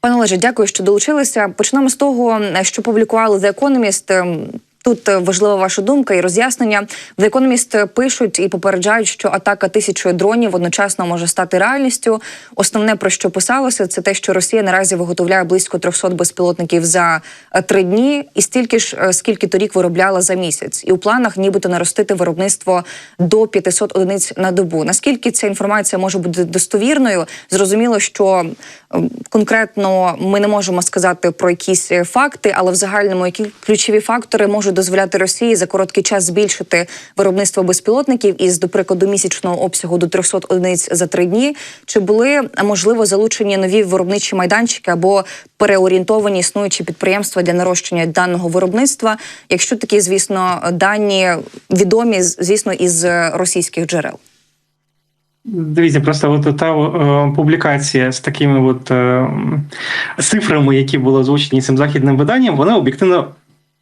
Пане Олеже, дякую, що долучилися. Почнемо з того, що публікували The Economist. Тут е, важлива ваша думка і роз'яснення. The Economist пишуть і попереджають, що атака тисячою дронів одночасно може стати реальністю. Основне про що писалося, це те, що Росія наразі виготовляє близько 300 безпілотників за е, три дні, і стільки ж е, скільки торік виробляла за місяць, і у планах нібито наростити виробництво до 500 одиниць на добу. Наскільки ця інформація може бути достовірною? Зрозуміло, що конкретно ми не можемо сказати про якісь факти, але в загальному які ключові фактори можуть дозволяти Росії за короткий час збільшити виробництво безпілотників із, до прикладу, місячного обсягу до 300 одиниць за три дні. Чи були можливо залучені нові виробничі майданчики або переорієнтовані існуючі підприємства для нарощення даного виробництва? Якщо такі, звісно, дані відомі, звісно, із російських джерел. Дивіться, просто от та е, публікація з такими от е, цифрами, які були озвучені цим західним виданням, вони об'єктивно.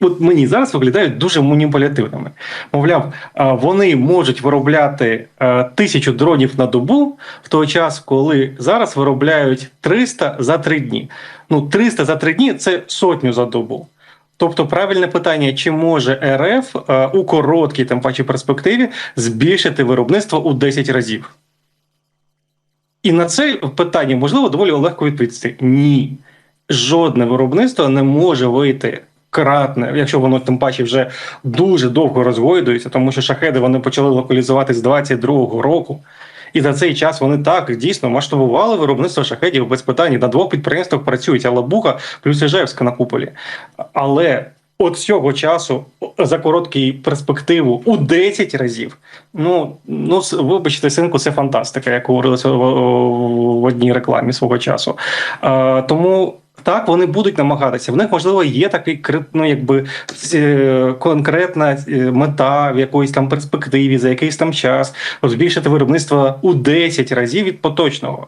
От мені зараз виглядають дуже маніпулятивними. Мовляв, вони можуть виробляти е, тисячу дронів на добу в той час, коли зараз виробляють 300 за три дні. Ну, 300 за три дні це сотню за добу. Тобто, правильне питання: чи може РФ е, у короткій тим паче перспективі збільшити виробництво у 10 разів? І на це питання можливо доволі легко відповісти: ні. Жодне виробництво не може вийти кратне, якщо воно тим паче вже дуже довго розгойдується, тому що шахеди вони почали локалізувати з 22-го року. І за цей час вони так дійсно масштабували виробництво шахедів без питань. На двох підприємствах працюють Алабуха плюс Іжевська на куполі. Але от цього часу за коротку перспективу у 10 разів. Ну ну вибачте, синку, це фантастика, як говорилося в, в одній рекламі свого часу. А, Тому. Так, вони будуть намагатися. В них можливо є такий ну, якби конкретна мета в якоїсь там перспективі за якийсь там час збільшити виробництво у 10 разів від поточного.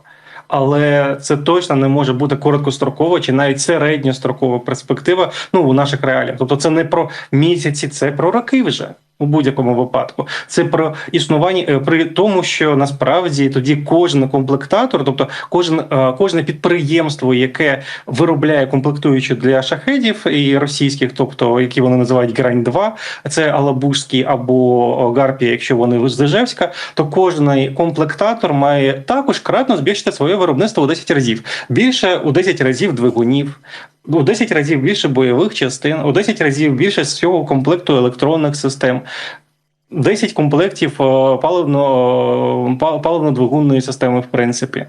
Але це точно не може бути короткострокова чи навіть середньострокова перспектива. Ну у наших реаліях. Тобто, це не про місяці, це про роки вже. У будь-якому випадку це про існування при тому, що насправді тоді кожен комплектатор, тобто кожен кожне підприємство, яке виробляє комплектуючі для шахедів і російських, тобто які вони називають грань 2 це Алабужський або Гарпія, якщо вони з Ижевська, то кожен комплектатор має також кратно збільшити своє виробництво у 10 разів більше у 10 разів двигунів. У 10 разів більше бойових частин, у 10 разів більше з цього комплекту електронних систем, 10 комплектів паливно, паливно-двигунної системи, в принципі.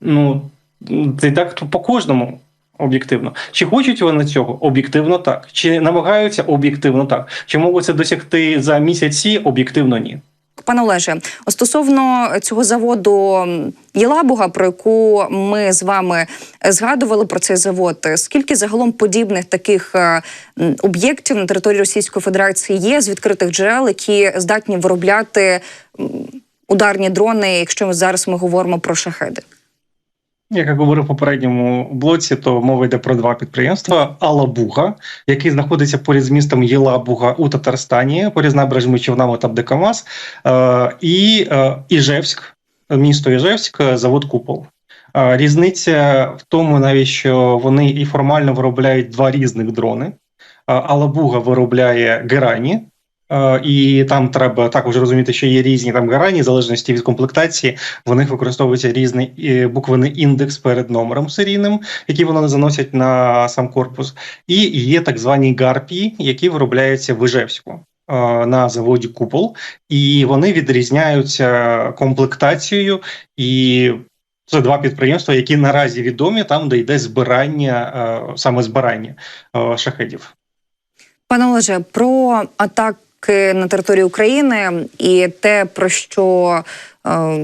Ну, це так по кожному. Об'єктивно. Чи хочуть вони цього? Об'єктивно так. Чи намагаються об'єктивно так. Чи можуть це досягти за місяці? Об'єктивно ні. Пане Олеже, стосовно цього заводу Єлабуга, про яку ми з вами згадували про цей завод, скільки загалом подібних таких об'єктів на території Російської Федерації є з відкритих джерел, які здатні виробляти ударні дрони, якщо ми зараз ми говоримо про шахеди? Як я говорив в попередньому блоці, то мова йде про два підприємства: Алабуга, який знаходиться поряд з містом Єлабуга у Татарстані, поряд з набережними човнами та Декамаз, і Іжевськ, місто Іжевськ, завод Купол. Різниця в тому, навіть що вони і формально виробляють два різних дрони. Алабуга виробляє Герані, і там треба також розуміти, що є різні там гарантії, в залежності від комплектації. В них використовується різний буквений індекс перед номером серійним, який вони заносять на сам корпус, і є так звані гарпії, які виробляються в Ижевську. На заводі Купол, і вони відрізняються комплектацією, і це два підприємства, які наразі відомі там, де йде збирання, саме збирання шахедів. Пане Олеже, про атак на території України і те, про що е,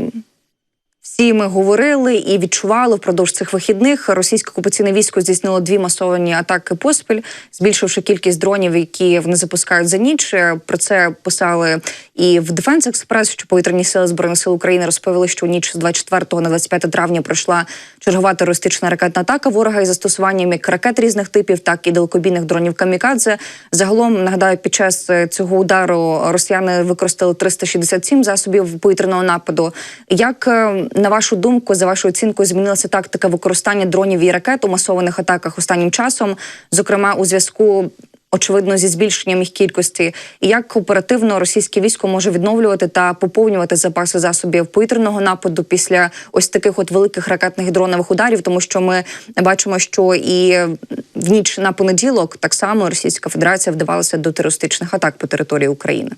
всі ми говорили і відчували впродовж цих вихідних. Російське окупаційне військо здійснило дві масовані атаки поспіль, збільшивши кількість дронів, які вони запускають за ніч. Про це писали і в Defense Express, що повітряні сили збройних сил України розповіли, що ніч з 24 на 25 травня пройшла чергова терористична ракетна атака ворога із застосуванням як ракет різних типів, так і далекобійних дронів камікадзе. Загалом нагадаю, під час цього удару росіяни використали 367 засобів повітряного нападу. Як на вашу думку, за вашою оцінкою, змінилася тактика використання дронів і ракет у масованих атаках останнім часом, зокрема у зв'язку. Очевидно, зі збільшенням їх кількості, і як оперативно російське військо може відновлювати та поповнювати запаси засобів повітряного нападу після ось таких от великих ракетних і дронових ударів, тому що ми бачимо, що і в ніч на понеділок так само Російська Федерація вдавалася до терористичних атак по території України.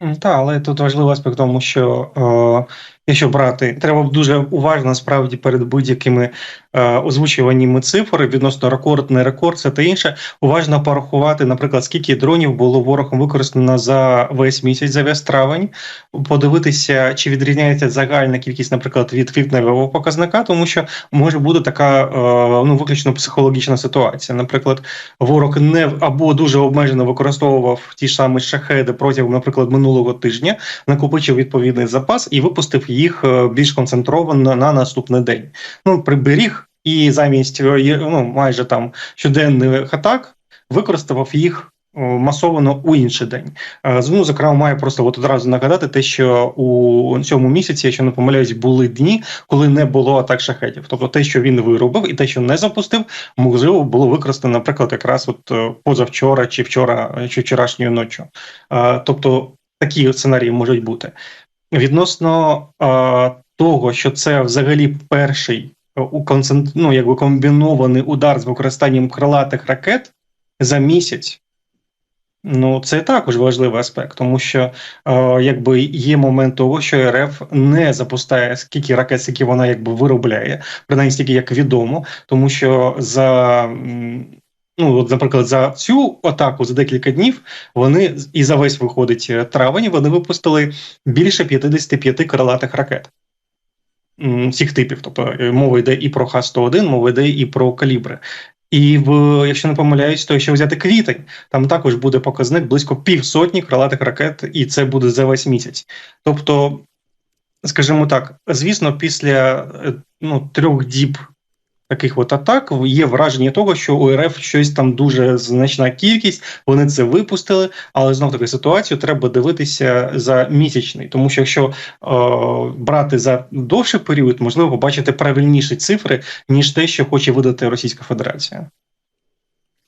Так, але тут важливий аспект, тому що е, якщо брати, треба дуже уважно насправді перед будь-якими е, озвучуваннями цифр відносно рекорд, не рекорд, це та інше. Уважно порахувати, наприклад, скільки дронів було ворогом використано за весь місяць, за весь травень, подивитися, чи відрізняється загальна кількість, наприклад, від квітневого показника, тому що може бути така е, ну виключно психологічна ситуація. Наприклад, ворог не або дуже обмежено використовував ті ж самі шахеди протягом, наприклад, минулого тижня, накопичив відповідний запас і випустив їх е, більш концентровано на наступний день. Ну, приберіг і замість е, ну, майже там щоденних атак використав їх. е, Масовано у інший день. Ну, зокрема, маю просто от одразу нагадати те, що у цьому місяці, якщо не помиляюсь, були дні, коли не було атак шахетів. Тобто те, що він виробив, і те, що не запустив, можливо, було використано, наприклад, якраз от позавчора чи вчора, чи вчорашньою ночі. Тобто такі сценарії можуть бути. Відносно е, того, що це взагалі перший е, у концент... ну, якби комбінований удар з використанням крилатих ракет за місяць. Ну, це також важливий аспект, тому що е, якби є момент того, що РФ не запускає скільки ракет, скільки вона якби виробляє, принаймні стільки як відомо, тому що за ну, от, наприклад, за цю атаку за декілька днів вони і за весь виходить е, травень, вони випустили більше 55 крилатих ракет. Всіх типів, тобто е, мова йде і про Х-101, мова йде і про калібри. І в якщо не помиляюсь, то якщо взяти квітень, там також буде показник близько півсотні крилатих ракет, і це буде за весь місяць. Тобто, скажімо так, звісно, після е, ну, трьох діб таких от атак. Є враження того, що у РФ щось там дуже значна кількість, вони це випустили, але знов таки ситуацію треба дивитися за місячний, тому що якщо е, брати за довший період, можливо побачити правильніші цифри, ніж те, що хоче видати Російська Федерація.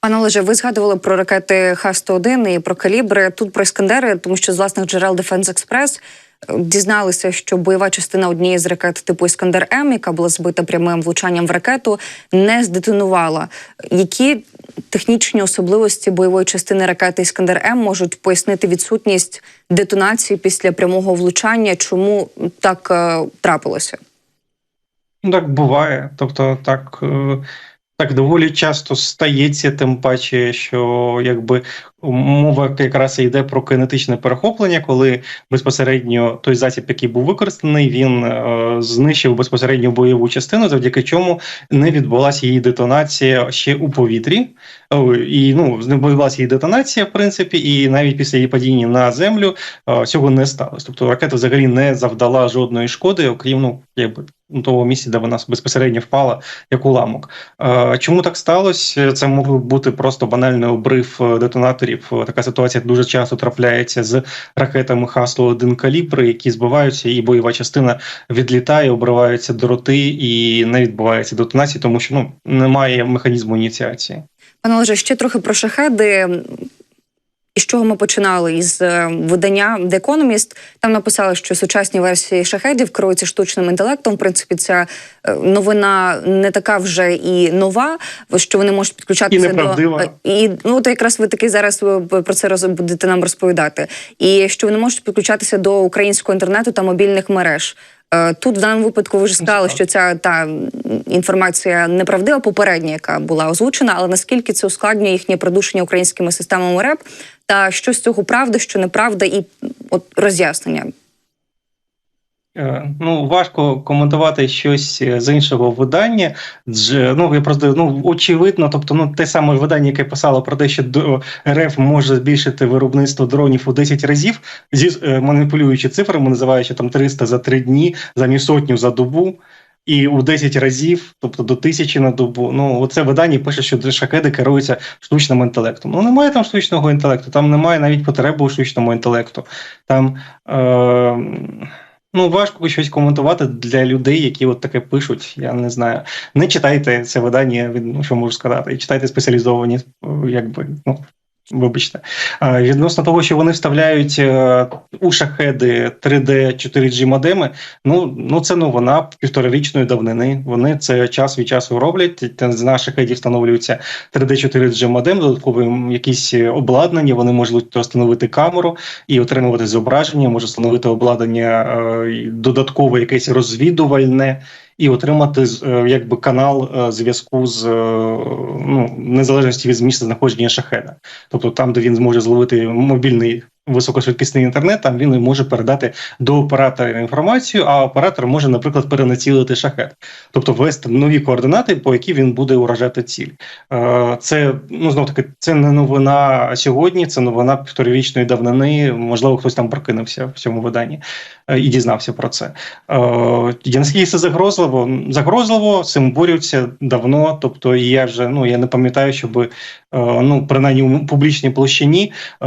Пане Олеже, ви згадували про ракети Х-101 і про калібри. Тут про іскандери, тому що з власних джерел Defense Express е, дізналися, що бойова частина однієї з ракет типу Іскандер М, яка була збита прямим влучанням в ракету, не здетонувала. Які технічні особливості бойової частини ракети Іскандер М можуть пояснити відсутність детонації після прямого влучання? Чому так е, трапилося? Ну, так буває. Тобто, так, е, так доволі часто стається, тим паче, що якби мова якраз йде про кинетичне перехоплення, коли безпосередньо той засіб, який був використаний, він е, знищив безпосередньо бойову частину, завдяки чому не відбулася її детонація ще у повітрі. О, І ну не відбулася її детонація, в принципі, і навіть після її падіння на землю е, цього не сталося. Тобто ракета взагалі не завдала жодної шкоди, окрім ну якби ну, того місця, де вона безпосередньо впала як уламок. Е, Чому так сталося? Це мог бути просто банальний обрив е, детонаторів. Е, Така ситуація дуже часто трапляється з ракетами хасло 1 калібр, які збиваються, і бойова частина відлітає, обриваються дроти, і не відбувається детонації, тому що ну немає механізму ініціації. Пане Олеже, ще трохи про шахеди. Із чого ми починали із е, видання The Economist. Там написали, що сучасні версії шахедів керуються штучним інтелектом. В принципі, ця е, новина не така вже і нова, що вони можуть підключатися І неправдива. до і ну то якраз ви таки зараз про це роз, будете нам розповідати. І що вони можуть підключатися до українського інтернету та мобільних мереж. Е, Тут в даному випадку ви вже сказали, що ця та інформація неправдива, попередня, яка була озвучена, але наскільки це ускладнює їхнє придушення українськими системами РЕП, та що з цього правда, що неправда, і от роз'яснення. Е, Ну, важко коментувати щось е, з іншого видання. Ну, я просто ну очевидно, тобто, ну те саме видання, яке писало про те, що РФ може збільшити виробництво дронів у 10 разів, зі е, маніпулюючи цифрами, називаючи там 300 за 3 дні, замість сотню за добу. І у 10 разів, тобто до тисячі на добу. Ну, оце видання пише, що шахеди керуються штучним інтелектом. Ну, немає там штучного інтелекту, там немає навіть потреби у штучному інтелекту. Там е- Ну, важко щось коментувати для людей, які от таке пишуть. Я не знаю. Не читайте це видання, що можу сказати, і читайте спеціалізовані, е, якби, ну. Вибачте, відносно того, що вони вставляють е, у шахеди 3D 4G модеми. Ну ну це новина півторарічної давнини. Вони це час від часу роблять. Та На шахеді встановлюється 3D 4G модем, додаткові якісь обладнання. Вони можуть встановити камеру і отримувати зображення, може встановити обладнання е, додаткове якесь розвідувальне. І отримати е, якби канал е, зв'язку з е, ну незалежності від місця знаходження шахеда. Тобто там, де він зможе зловити мобільний високошвидкісний інтернет, там він може передати до оператора інформацію, а оператор може, наприклад, перенацілити шахет, тобто ввести нові координати, по які він буде уражати ціль. Е, Це ну знов таки це не новина сьогодні, це новина півторарічної давнини. Можливо, хтось там прокинувся в цьому виданні е, і дізнався про це. Е, і Наскільки це загрозливо? Загрозливо, цим борються давно. Тобто, я вже ну я не пам'ятаю, щоб е, ну принаймні у публічній площині е,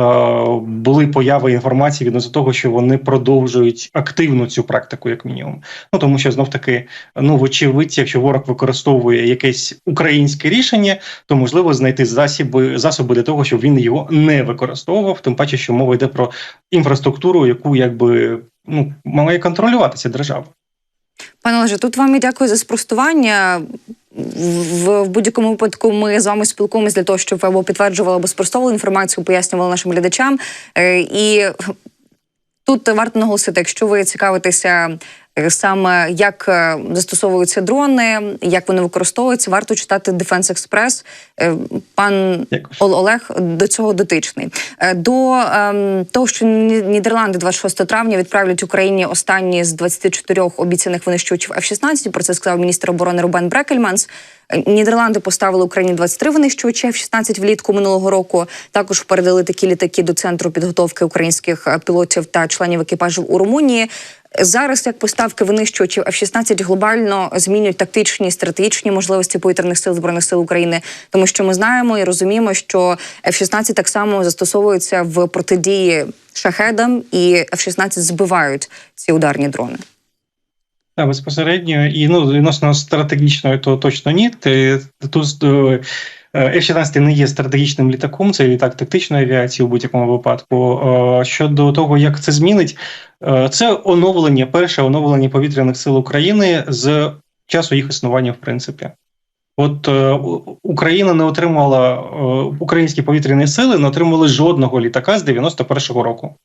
були появи інформації відносно того, що вони продовжують активно цю практику, як мінімум. Ну тому що знов таки, ну вочевидь, якщо ворог використовує якесь українське рішення, то можливо знайти засоби засоби для того, щоб він його не використовував. Тим паче, що мова йде про інфраструктуру, яку якби ну має контролюватися держава. Пане Олеже, тут вам і дякую за спростування. В, будь-якому випадку ми з вами спілкуємося для того, щоб ви або підтверджували, або спростовували інформацію, пояснювали нашим глядачам. Е, і тут варто наголосити, якщо ви цікавитеся саме як е, застосовуються дрони, як вони використовуються, варто читати Defense Express. Е, Пан Олег до цього дотичний. Е, До ем, того, що Ні- Нідерланди 26 травня відправлять Україні останні з 24 обіцяних винищувачів F-16, Про це сказав міністр оборони Рубен Брекельманс. Нідерланди поставили Україні 23 винищувачі F-16 влітку минулого року. Також передали такі літаки до центру підготовки українських пілотів та членів екіпажів у Румунії. Зараз як поставки винищувачів F-16 глобально змінюють тактичні стратегічні можливості повітряних сил збройних сил України, тому що ми знаємо і розуміємо, що F-16 так само застосовується в протидії шахедам, і F-16 збивають ці ударні дрони. Так, безпосередньо, і ну відносно стратегічної, то точно ні. Ти тут е, F-16 не є стратегічним літаком, це літак тактичної авіації у будь-якому випадку. Е, Щодо того, як це змінить, е, це оновлення, перше оновлення повітряних сил України з часу їх існування, в принципі. От е, Україна не отримала е, українські повітряні сили, не отримали жодного літака з 91-го року.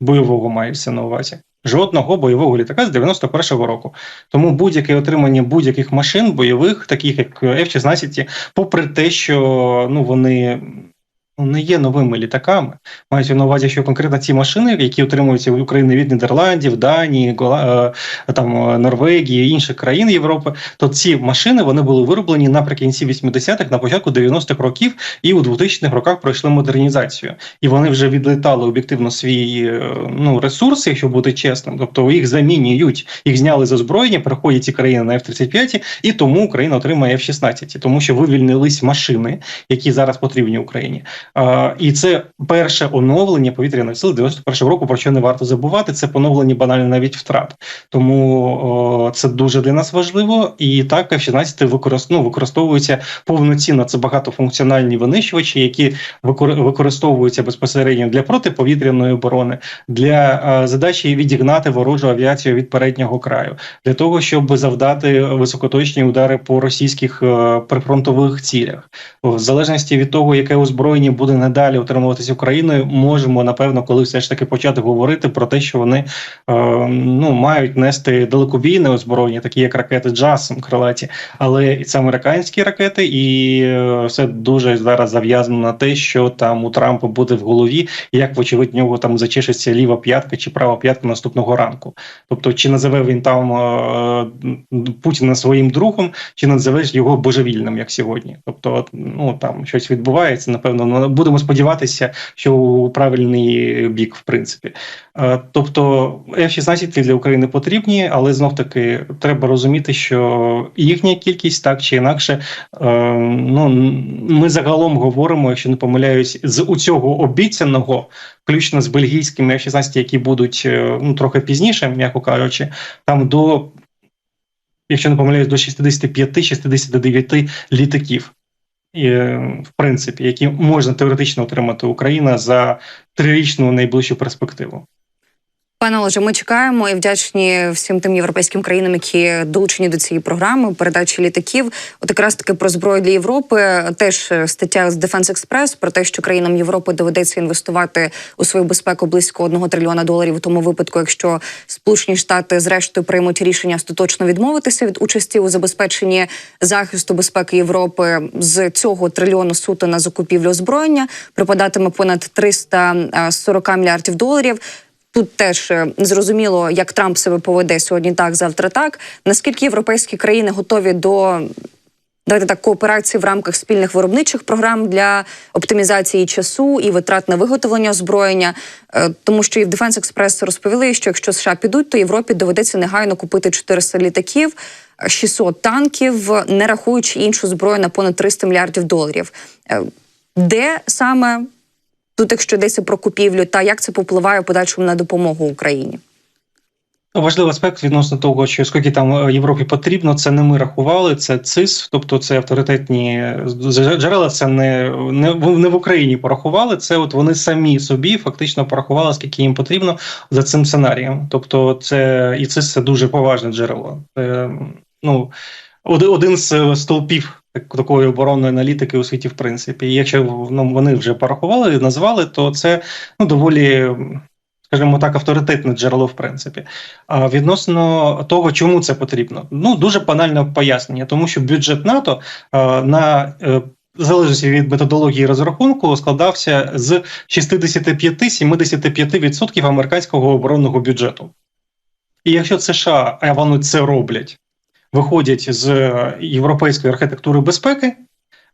Бойового мається на увазі. Жодного бойового літака з 91-го року. Тому будь-яке отримання будь-яких машин бойових, таких як F-16, попри те, що ну вони не є новими літаками, мається на увазі, що конкретно ці машини, які отримуються в Україні від Нідерландів, Данії, Гола- е, там е, Норвегії, інших країн Європи, то ці машини вони були вироблені наприкінці 80-х, на початку 90-х років, і у 2000-х роках пройшли модернізацію. І вони вже відлетали об'єктивно свій е, ну ресурс, якщо бути чесним. Тобто їх замінюють, їх зняли з озброєння, переходять ці країни на F-35, і тому Україна отримає F-16, тому що вивільнились машини, які зараз потрібні Україні. І це перше оновлення повітряних сил 91-го року, про що не варто забувати. Це поновлення банально навіть втрат. Тому це дуже для нас важливо. І так F-16 використ, ну, використовуються повноцінно. Це багатофункціональні винищувачі, які використовуються безпосередньо для протиповітряної оборони, для е, задачі відігнати ворожу авіацію від переднього краю, для того, щоб завдати високоточні удари по російських е, прифронтових цілях. В залежності від того, яке озброєння буде надалі отримуватися Україною, можемо напевно, коли все ж таки почати говорити про те, що вони е, ну мають нести далекобійне озброєння, такі як ракети JASM крилаті, але і це американські ракети, і е, все дуже зараз зав'язано на те, що там у Трампа буде в голові, як вочевидь нього там зачешеться ліва п'ятка чи права п'ятка наступного ранку. Тобто, чи називе він там е, Путіна своїм другом, чи називеш його божевільним, як сьогодні. Тобто, ну там щось відбувається, напевно, будемо сподіватися, що у правильний бік, в принципі. Е, Тобто F-16 для України потрібні, але знов таки треба розуміти, що їхня кількість так чи інакше. е, Ну ми загалом говоримо, якщо не помиляюсь, з у цього обіцяного, включно з бельгійськими F-16, які будуть е, ну трохи пізніше, м'яко кажучи, там до. Якщо не помиляюсь, до 65-69 літаків, в принципі, які можна теоретично отримати Україна за трирічну найближчу перспективу. Пане Олеже, ми чекаємо і вдячні всім тим європейським країнам, які долучені до цієї програми передачі літаків. От якраз таки про зброю для Європи. Теж стаття з Defense Express про те, що країнам Європи доведеться інвестувати у свою безпеку близько одного трильйона доларів у тому випадку, якщо Сполучені Штати зрештою приймуть рішення остаточно відмовитися від участі у забезпеченні захисту безпеки Європи з цього трильйону суто на закупівлю озброєння припадатиме понад 340 мільярдів доларів. Тут теж е, зрозуміло, як Трамп себе поведе сьогодні так, завтра так. Наскільки європейські країни готові до давайте так кооперації в рамках спільних виробничих програм для оптимізації часу і витрат на виготовлення озброєння, Е, тому що і в Defense Express розповіли, що якщо США підуть, то Європі доведеться негайно купити 400 літаків, 600 танків, не рахуючи іншу зброю на понад 300 мільярдів доларів. Е, Де саме тут, якщо йдеться про купівлю, та як це попливає в подальшому на допомогу Україні? Важливий аспект відносно того, що скільки там е, Європі потрібно, це не ми рахували, це ЦИС, тобто це авторитетні джерела. Це не, не, не в Україні порахували. Це от вони самі собі фактично порахували, скільки їм потрібно за цим сценарієм. Тобто, це і ЦИС це дуже поважне джерело. Це, ну один, з стовпів такої оборонної аналітики у світі, в принципі. І якщо ну, вони вже порахували, назвали, то це ну доволі скажімо так, авторитетне джерело, в принципі. А відносно того, чому це потрібно, ну дуже банальне пояснення, тому що бюджет НАТО а, на е, залежності від методології розрахунку складався з 65-75% американського оборонного бюджету. І якщо США, а вони це роблять, виходять з європейської архітектури безпеки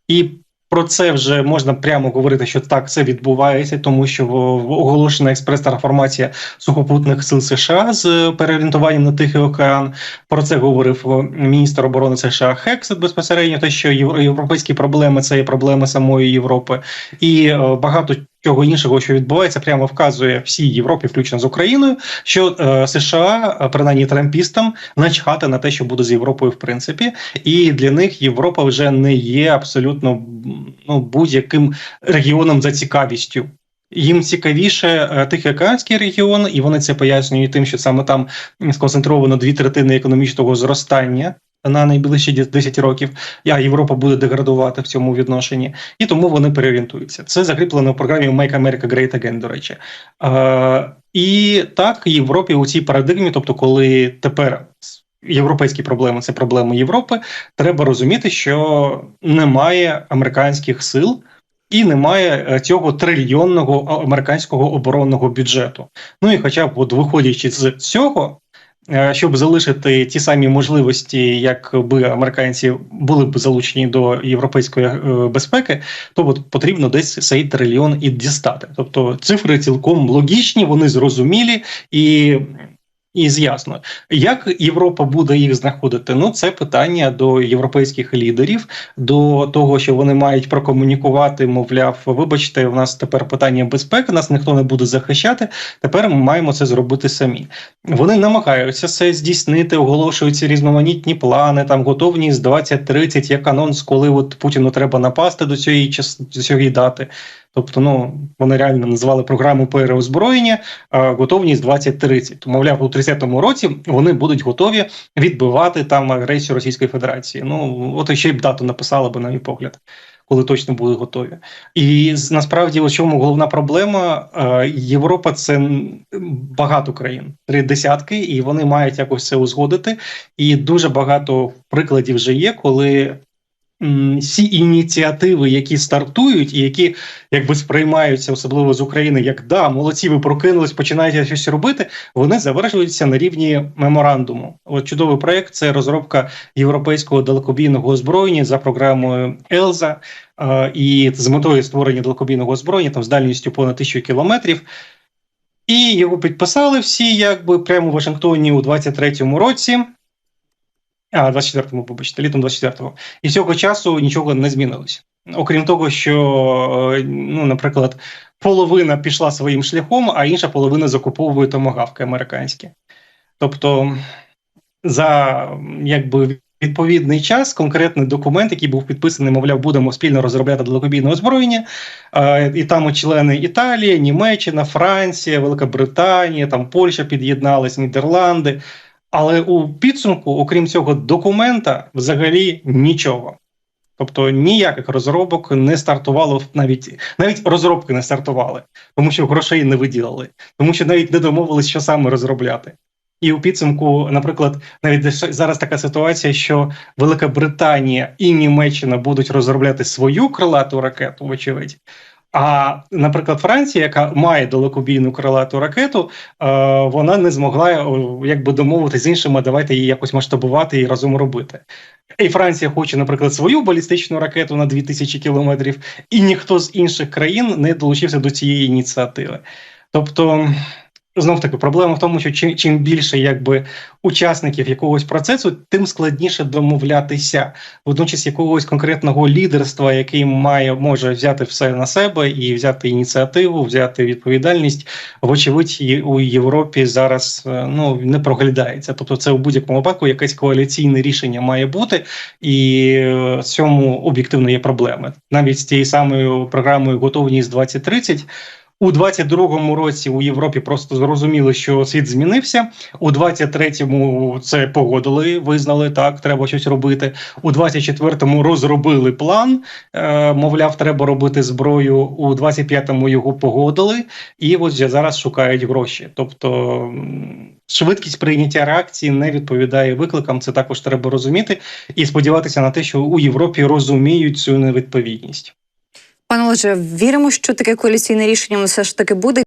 і про це вже можна прямо говорити, що так це відбувається, тому що оголошена експрес-трансформація сухопутних сил США з переорієнтуванням на Тихий океан. Про це говорив міністр оборони США Хекс безпосередньо. Те, що європейські проблеми це є проблеми самої Європи, і е, багато чого іншого, що відбувається, прямо вказує всій Європі, включно з Україною, що е, США, принаймні трампістам, начхати на те, що буде з Європою, в принципі, і для них Європа вже не є абсолютно ну будь-яким регіоном за цікавістю. Їм цікавіше е, Тихоокеанський регіон, і вони це пояснюють тим, що саме там сконцентровано дві третини економічного зростання на найближчі 10 років, а Європа буде деградувати в цьому відношенні, і тому вони переорієнтуються. Це закріплено в програмі Make America Great Again, До речі, і так Європі у цій парадигмі, тобто, коли тепер. Європейські проблеми це проблеми Європи. Треба розуміти, що немає американських сил і немає е, цього трильйонного американського оборонного бюджету. Ну і, хоча б, от виходячи з цього, щоб залишити ті самі можливості, якби американці були б залучені до європейської е, безпеки, то от потрібно десь цей трильйон і дістати. Тобто цифри цілком логічні, вони зрозумілі і і з'ясно, як Європа буде їх знаходити? Ну це питання до європейських лідерів, до того, що вони мають прокомунікувати. Мовляв, вибачте, у нас тепер питання безпеки, нас ніхто не буде захищати. Тепер ми маємо це зробити самі. Вони намагаються це здійснити, оголошуються різноманітні плани. Там готовність 20-30, як анонс, коли от Путіну треба напасти до цієї до цієї дати. Тобто, ну вони реально назвали програму переозброєння а готовність 2030. Мовляв, у 30-му році вони будуть готові відбивати там агресію Російської Федерації. Ну от ще й б дату написали би на мій погляд. Коли точно будуть готові, і насправді у чому головна проблема Європа це багато країн, три десятки, і вони мають якось це узгодити. І дуже багато прикладів вже є, коли всі ініціативи, які стартують, і які якби сприймаються, особливо з України, як да, молодці, ви прокинулись, починаєте щось робити. Вони завершуються на рівні меморандуму. От чудовий проект це розробка європейського далекобійного озброєння за програмою Елза. І з метою створення далекобійного озброєння там з дальністю понад тисячу кілометрів. І його підписали всі, якби прямо в Вашингтоні у 23-му році. А, 24-му, вибачте, літом 24-го. І з цього часу нічого не змінилося. Окрім того, що, е, ну, наприклад, половина пішла своїм шляхом, а інша половина закуповує томагавки американські. Тобто, за якби відповідний час конкретний документ, який був підписаний, мовляв, будемо спільно розробляти далекобійне озброєння. Е, І там члени Італія, Німеччина, Франція, Велика Британія, там Польща під'єдналась, Нідерланди. Але у підсумку, окрім цього документа, взагалі нічого. Тобто ніяких розробок не стартувало навіть навіть розробки не стартували, тому що грошей не виділили, тому що навіть не домовились, що саме розробляти. І у підсумку, наприклад, навіть зараз така ситуація, що Велика Британія і Німеччина будуть розробляти свою крилату ракету, вочевидь. А, наприклад, Франція, яка має далекобійну крилату ракету, е, вона не змогла е, якби домовитися з іншими, давайте її якось масштабувати і разом робити. І Франція хоче, наприклад, свою балістичну ракету на 2000 кілометрів, і ніхто з інших країн не долучився до цієї ініціативи. Тобто, знов таки, проблема в тому, що чим, чим більше якби учасників якогось процесу, тим складніше домовлятися, водночас якогось конкретного лідерства, який має може взяти все на себе і взяти ініціативу, взяти відповідальність. Вочевидь, у Європі зараз е, ну не проглядається. Тобто, це у будь-якому випадку якесь коаліційне рішення має бути, і е, в цьому об'єктивно є проблеми. Навіть з тією самою програмою готовність 2030 у 22-му році у Європі просто зрозуміли, що світ змінився. У 23-му це погодили, визнали так, треба щось робити. У 24-му розробили план. Е, мовляв, треба робити зброю. У 25-му його погодили, і от зараз шукають гроші. Тобто швидкість прийняття реакції не відповідає викликам. Це також треба розуміти і сподіватися на те, що у Європі розуміють цю невідповідність. Пане Олеже, віримо, що таке коаліційне рішення все ж таки буде.